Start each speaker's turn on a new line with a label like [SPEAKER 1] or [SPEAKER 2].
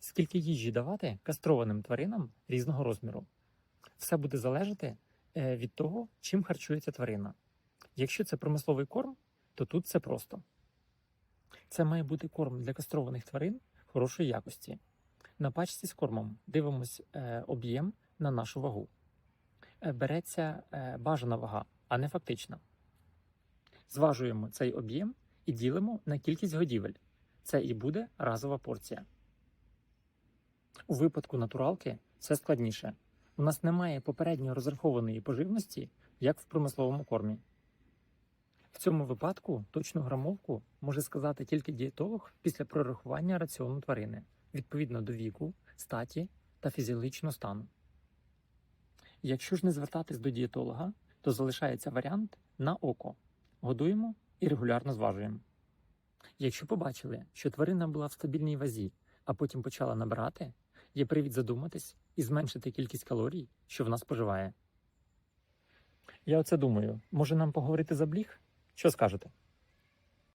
[SPEAKER 1] скільки їжі давати кастрованим тваринам різного розміру. Все буде залежати е, від того, чим харчується тварина. Якщо це промисловий корм, то тут це просто. Це має бути корм для кастрованих тварин хорошої якості. На пачці з кормом дивимось е, об'єм на нашу вагу. Е, береться бажана вага, а не фактична. Зважуємо цей об'єм і ділимо на кількість годівель. Це і буде разова порція. У випадку натуралки все складніше. У нас немає попередньо розрахованої поживності, як в промисловому кормі. В цьому випадку точну грамовку може сказати тільки дієтолог після прорахування раціону тварини відповідно до віку, статі та фізіологічного стану. Якщо ж не звертатись до дієтолога, то залишається варіант на око. Годуємо і регулярно зважуємо. Якщо побачили, що тварина була в стабільній вазі, а потім почала набирати, є привід задуматись і зменшити кількість калорій, що вона споживає. Я оце думаю, може нам поговорити за бліг? Що скажете?